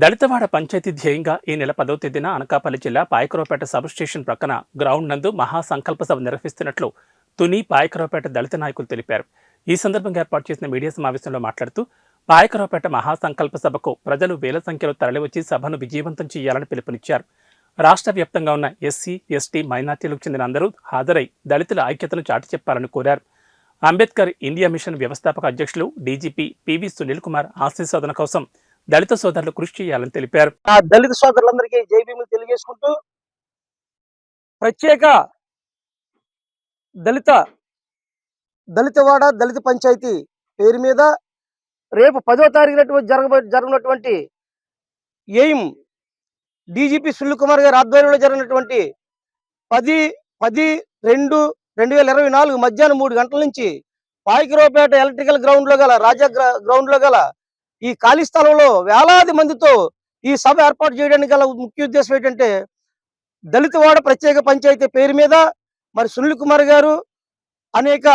దళితవాడ పంచాయతీ ధ్యేయంగా ఈ నెల పదవ తేదీన అనకాపల్లి జిల్లా పాయకరావుపేట సబ్ స్టేషన్ ప్రక్కన గ్రౌండ్ నందు మహాసంకల్ప సభ నిర్వహిస్తున్నట్లు తుని పాయకరావుపేట దళిత నాయకులు తెలిపారు. ఈ సందర్భంగా ఏర్పాటు చేసిన మీడియా సమావేశంలో మాట్లాడుతూ పాయకరావుపేట మహాసంకల్ప సభకు ప్రజలు వేల సంఖ్యలో తరలివచ్చి సభను విజయవంతం చేయాలని పిలుపునిచ్చారు. రాష్ట్ర వ్యాప్తంగా ఉన్న ఎస్సీ ఎస్టీ మైనార్టీలకు చెందిన అందరూ హాజరై దళితుల ఐక్యతను చాటి చెప్పాలని కోరారు. అంబేద్కర్ ఇండియా మిషన్ వ్యవస్థాపక అధ్యక్షులు డీజీపీ పివి సునీల్ కుమార్ ఆశీస్వాదన కోసం దళిత సోదరులు కృషి చేయాలని తెలిపారు. ఆ దళిత సోదరులందరికీ జై భీములు తెలియజేసుకుంటూ ప్రత్యేక దళిత దళితవాడ దళిత పంచాయతీ పేరు మీద రేపు పదో తారీఖున జరగబో జరగనటువంటి ఎయిమ్ డీజీపీ సునీల్ కుమార్ గారి ఆధ్వర్యంలో జరిగినటువంటి పది పది రెండు రెండు వేల ఇరవై నాలుగు మధ్యాహ్నం మూడు గంటల నుంచి పాయికిరావుపేట ఎలక్ట్రికల్ గ్రౌండ్లో గల రాజా గ్రౌండ్లో గల ఈ ఖాళీ స్థలంలో వేలాది మందితో ఈ సభ ఏర్పాటు చేయడానికి గల ముఖ్య ఉద్దేశం ఏంటంటే దళితవాడ ప్రత్యేక పంచాయతీ పేరు మీద మరి సునీల్ కుమార్ గారు అనేక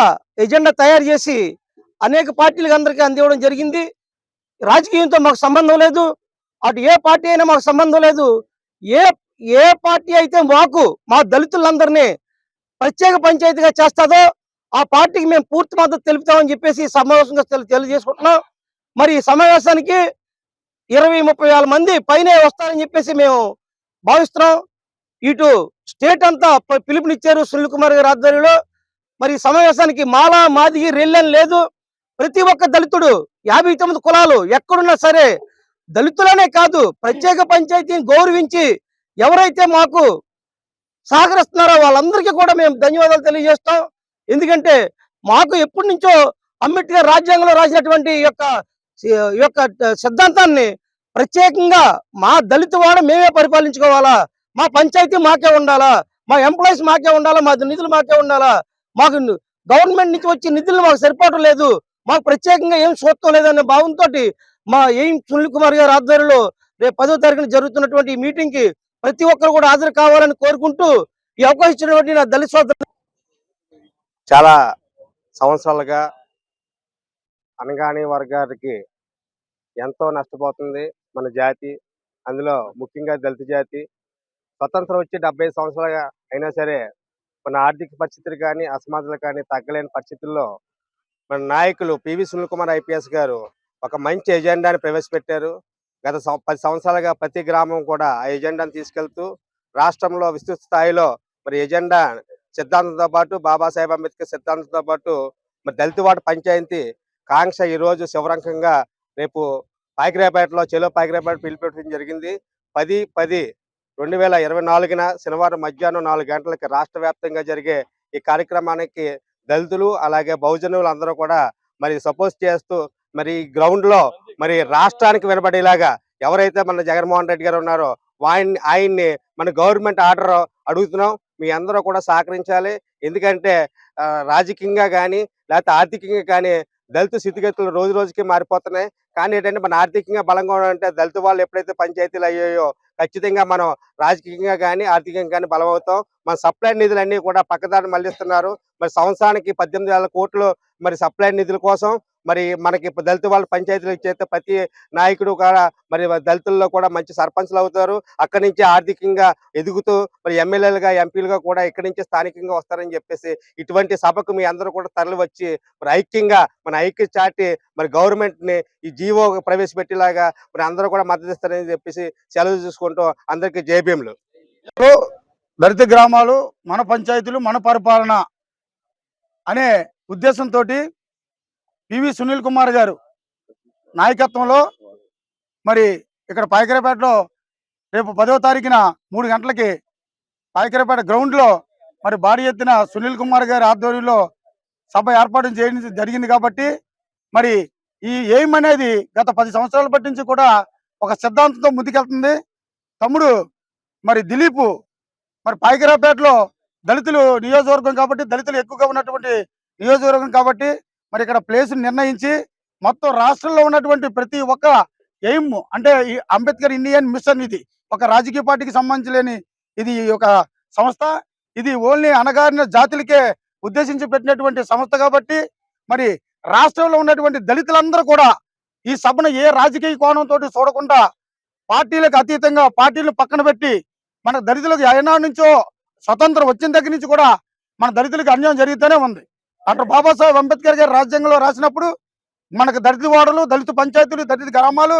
ఎజెండా తయారు చేసి అనేక పార్టీలకు అందరికీ అందివ్వడం జరిగింది. రాజకీయంతో మాకు సంబంధం లేదు. అటు ఏ పార్టీ అయినా మాకు సంబంధం లేదు. ఏ ఏ పార్టీ అయితే మాకు మా దళితులందరినీ ప్రత్యేక పంచాయతీగా చేస్తుందో ఆ పార్టీకి మేము పూర్తి మద్దతు తెలుపుతామని చెప్పేసి సమావేశంగా తెలియజేసుకుంటున్నాం. మరి ఈ సమావేశానికి ఇరవై ముప్పై వేల మంది పైనే వస్తారని చెప్పేసి మేము భావిస్తున్నాం. ఇటు స్టేట్ అంతా పిలుపునిచ్చారు సునీల్ కుమార్ గారి ఆధ్వర్యంలో. మరి ఈ సమావేశానికి మాల మాదిగి రెల్లెని లేదు. ప్రతి ఒక్క దళితుడు యాభై తొమ్మిది కులాలు ఎక్కడున్నా సరే దళితులనే కాదు ప్రత్యేక పంచాయతీని గౌరవించి ఎవరైతే మాకు సహకరిస్తున్నారో వాళ్ళందరికీ కూడా మేము ధన్యవాదాలు తెలియజేస్తాం. ఎందుకంటే మాకు ఎప్పటి నుంచో అంబేద్కర్ రాజ్యాంగంలో రాసినటువంటి యొక్క యొక్క సిద్ధాంతాన్ని ప్రత్యేకంగా మా దళిత వాడ మేమే పరిపాలించుకోవాలా? మా పంచాయతీ మాకే ఉండాలా? మా ఎంప్లాయీస్ మాకే ఉండాలా? మా నిధులు మాకే ఉండాలా? మాకు గవర్నమెంట్ నుంచి వచ్చే నిధులు మాకు సరిపోవటం లేదు. మాకు ప్రత్యేకంగా ఏం చూడటం లేదనే భావంతో మా ఏం సునీల్ కుమార్ గారి ఆధ్వర్యంలో రేపు పదో తారీఖున జరుగుతున్నటువంటి ఈ మీటింగ్కి ప్రతి ఒక్కరు కూడా హాజరు కావాలని కోరుకుంటూ ఈ అవకాశం ఇచ్చినటువంటి నా దళిత సోదరు చాలా సంవత్సరాలుగా అనగాని వర్గానికి ఎంతో నష్టపోతుంది మన జాతి. అందులో ముఖ్యంగా దళిత జాతి. స్వతంత్రం వచ్చి డెబ్బై సంవత్సరాలుగా అయినా సరే మన ఆర్థిక పరిస్థితులు కానీ అసమానతలు కానీ తగ్గలేని పరిస్థితుల్లో మన నాయకులు పివి సునీల్ కుమార్ ఐపీఎస్ గారు ఒక మంచి ఎజెండాని ప్రవేశపెట్టారు. గత పది సంవత్సరాలుగా ప్రతి గ్రామం కూడా ఆ ఎజెండాను తీసుకెళ్తూ రాష్ట్రంలో విస్తృత స్థాయిలో మరి ఎజెండా సిద్ధాంతంతో పాటు బాబాసాహెబ్ అంబేద్కర్ సిద్ధాంతంతో పాటు మరి దళితవాడ పంచాయతీ కాంక్ష ఈ రోజు శివరంకంగా రేపు పాకిరాపేటలో చెలో పాకిరాపేట పిలిపెట్టడం జరిగింది. పది పది రెండు వేల ఇరవై నాలుగున శనివారం మధ్యాహ్నం నాలుగు గంటలకి రాష్ట్ర వ్యాప్తంగా జరిగే ఈ కార్యక్రమానికి దళితులు అలాగే బహుజనులు అందరూ కూడా మరి సపోజ్ చేస్తూ మరి గ్రౌండ్లో మరి రాష్ట్రానికి వినబడేలాగా ఎవరైతే మన జగన్మోహన్ రెడ్డి గారు ఉన్నారో ఆయన్ని ఆయన్ని మన గవర్నమెంట్ ఆర్డర్ అడుగుతున్నాం. మీ అందరూ కూడా సహకరించాలి. ఎందుకంటే ఆ, రాజకీయంగా కానీ లేకపోతే ఆర్థికంగా కానీ దళిత స్థితిగతులు రోజు రోజుకి మారిపోతున్నాయి. కానీ ఏంటంటే మన ఆర్థికంగా బలంగా ఉండాలంటే దళిత వాళ్ళు ఎప్పుడైతే పంచాయతీలు అయ్యాయో ఖచ్చితంగా మనం రాజకీయంగా కానీ ఆర్థికంగా కానీ బలం అవుతాం మన సప్లై నిధులన్నీ కూడా పక్కదారి మళ్ళిస్తున్నారు. మరి సంవత్సరానికి పద్దెనిమిది వేల కోట్లు మరి సప్లై నిధుల కోసం మరి మనకి దళిత వాళ్ళ పంచాయతీలు ఇచ్చేస్తే ప్రతి నాయకుడు కూడా మరి దళితుల్లో కూడా మంచి సర్పంచ్లు అవుతారు. అక్కడి నుంచి ఆర్థికంగా ఎదుగుతూ మరి ఎమ్మెల్యేలుగా ఎంపీలుగా కూడా ఇక్కడి నుంచి స్థానికంగా వస్తారని చెప్పేసి ఇటువంటి సభకు మీ అందరూ కూడా తరలి వచ్చి మరి ఐక్యంగా మన ఐక్య చాటి మరి గవర్నమెంట్ని ఈ జీవో ప్రవేశపెట్టేలాగా మరి అందరూ కూడా మద్దతు ఇస్తారని చెప్పేసి సెలవు చూసుకుంటూ అందరికీ జేబీఎంలు దళిత గ్రామాలు మన పంచాయతీలు మన పరిపాలన అనే ఉద్దేశంతో పివి సునీల్ కుమార్ గారు నాయకత్వంలో మరి ఇక్కడ పాయకరపేటలో రేపు పదో తారీఖున మూడు గంటలకి పాయకరపేట గ్రౌండ్లో మరి భారీ ఎత్తున సునీల్ కుమార్ గారి ఆధ్వర్యంలో సభ ఏర్పాటు చేయడం జరిగింది కాబట్టి మరి ఈ ఎయిమ్ అనేది గత పది సంవత్సరాల బట్టి నుంచి కూడా ఒక సిద్ధాంతంతో ముందుకెళ్తుంది. తమ్ముడు మరి దిలీప్ మరి పాయకరాపేటలో దళితులు నియోజకవర్గం కాబట్టి దళితులు ఎక్కువగా ఉన్నటువంటి నియోజకవర్గం కాబట్టి మరి ఇక్కడ ప్లేస్ నిర్ణయించి మొత్తం రాష్ట్రంలో ఉన్నటువంటి ప్రతి ఒక్క ఎయిమ్ అంటే ఈ అంబేద్కర్ ఇండియన్ మిషన్ ఇది ఒక రాజకీయ పార్టీకి సంబంధించలేని ఇది ఒక సంస్థ. ఇది ఓన్లీ అణగారిన జాతులకే ఉద్దేశించి పెట్టినటువంటి సంస్థ కాబట్టి మరి రాష్ట్రంలో ఉన్నటువంటి దళితులందరూ కూడా ఈ సభను ఏ రాజకీయ కోణంతో చూడకుండా పార్టీలకు అతీతంగా పార్టీలు పక్కన పెట్టి మన దళితులకు ఏనాడు నుంచో స్వతంత్రం వచ్చిన దగ్గర నుంచి కూడా మన దళితులకు అన్యాయం జరుగుతూనే ఉంది. డాక్టర్ బాబాసాహెబ్ అంబేద్కర్ గారు రాజ్యాంగంలో రాసినప్పుడు మనకు దళిత వాడలు దళిత పంచాయతీలు దళిత గ్రామాలు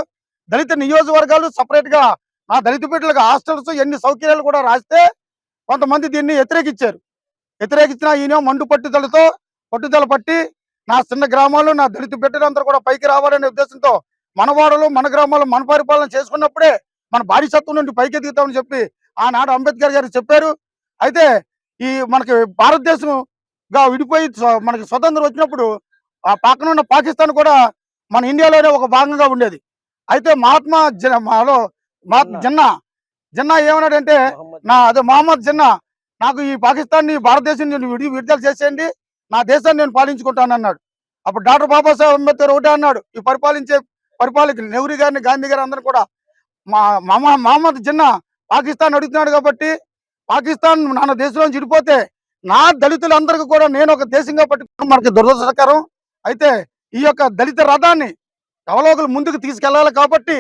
దళిత నియోజకవర్గాలు సపరేట్గా ఆ దళిత పీటలకు హాస్టల్స్ ఎన్ని సౌకర్యాలు కూడా రాస్తే కొంతమంది దీన్ని వ్యతిరేకించారు. వ్యతిరేకించిన ఈయన మండు పట్టుదలతో పట్టుదల పట్టి నా చిన్న గ్రామాలు నా దళిత బిడ్డలందరూ కూడా పైకి రావాలనే ఉద్దేశంతో మన వాడలు మన గ్రామాలు మన పరిపాలన చేసుకున్నప్పుడే మన బానిసత్వం నుండి పైకి ఎదుగుతామని చెప్పి ఆనాడు అంబేద్కర్ గారు చెప్పారు. అయితే ఈ మనకి భారతదేశంగా విడిపోయి మనకి స్వతంత్రం వచ్చినప్పుడు ఆ పక్కన ఉన్న పాకిస్తాన్ కూడా మన ఇండియాలోనే ఒక భాగంగా ఉండేది. అయితే మహాత్మా మాలో మహాత్మా జిన్నా. జిన్నా. ఏమన్నాడంటే నా అదే మహమ్మద్ జిన్నా నాకు ఈ పాకిస్తాన్ని భారతదేశం నుండి విడి విడుదల చేసేయండి. నా దేశాన్ని నేను పాలించుకుంటాను అన్నాడు అప్పుడు డాక్టర్ బాబాసాహెబ్ అంబేద్కర్ ఒకటే అన్నాడు ఈ పరిపాలించే పరిపాలకులు నెహ్రూ గారిని గాంధీ గారు అందరూ కూడా మా మామ మహమ్మద్ జిన్నా పాకిస్తాన్ అడుగుతున్నాడు కాబట్టి పాకిస్తాన్ నాన్న దేశంలో చిడిపోతే నా దళితులందరికీ కూడా నేను ఒక దేశంగా పట్టుకుని మనకి దురదృష్టకరం. అయితే ఈ యొక్క దళిత రథాన్ని అవలోకులు ముందుకు తీసుకెళ్ళాలి కాబట్టి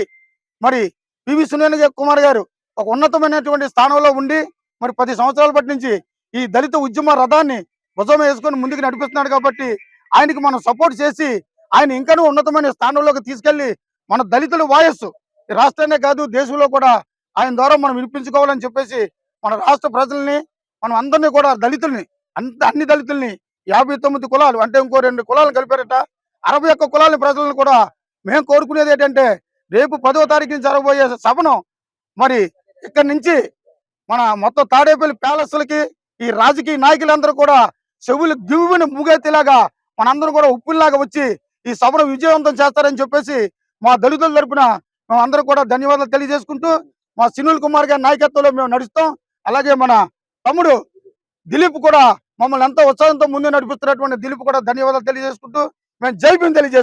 మరి పివి సునీల్ కుమార్ గారు ఒక ఉన్నతమైనటువంటి స్థానంలో ఉండి మరి పది సంవత్సరాల బట్టి నుంచి ఈ దళిత ఉద్యమ రథాన్ని భుజం వేసుకొని ముందుకు నడిపిస్తున్నాడు కాబట్టి ఆయనకి మనం సపోర్ట్ చేసి ఆయన ఇంకనూ ఉన్నతమైన స్థానంలోకి తీసుకెళ్ళి మన దళితుల వాయస్సు. ఈ కాదు దేశంలో కూడా ఆయన ద్వారా మనం వినిపించుకోవాలని చెప్పేసి మన రాష్ట్ర ప్రజల్ని మనం అందరినీ కూడా దళితుల్ని అంత అన్ని దళితుల్ని యాభై తొమ్మిది కులాలు అంటే ఇంకో రెండు కులాలు కలిపారట. అరవై ఒక్క కులాల ప్రజలను కూడా మేము కోరుకునేది ఏంటంటే రేపు పదో తారీఖున జరగబోయే సభను మరి ఇక్కడి నుంచి మన మొత్తం తాడేపల్లి ప్యాలెస్లకి ఈ రాజకీయ నాయకులందరూ కూడా చెవులు గివ్వుని మూగేతేలాగా మనందరం కూడా ఉప్పుల్లాగా వచ్చి ఈ సభను విజయవంతం చేస్తారని చెప్పేసి మా దళితుల తరపున మేము అందరూ కూడా ధన్యవాదాలు తెలియజేసుకుంటూ మా సునీల్ కుమార్ గారి నాయకత్వంలో మేము నడుస్తాం. అలాగే మన తమ్ముడు దిలీప్ కూడా మమ్మల్ని ఎంతో ఉత్సాహంతో ముందు నడిపిస్తున్నటువంటి దిలీప్ కూడా ధన్యవాదాలు తెలియజేసుకుంటూ మేము జై తెలియజేసుకుంటాం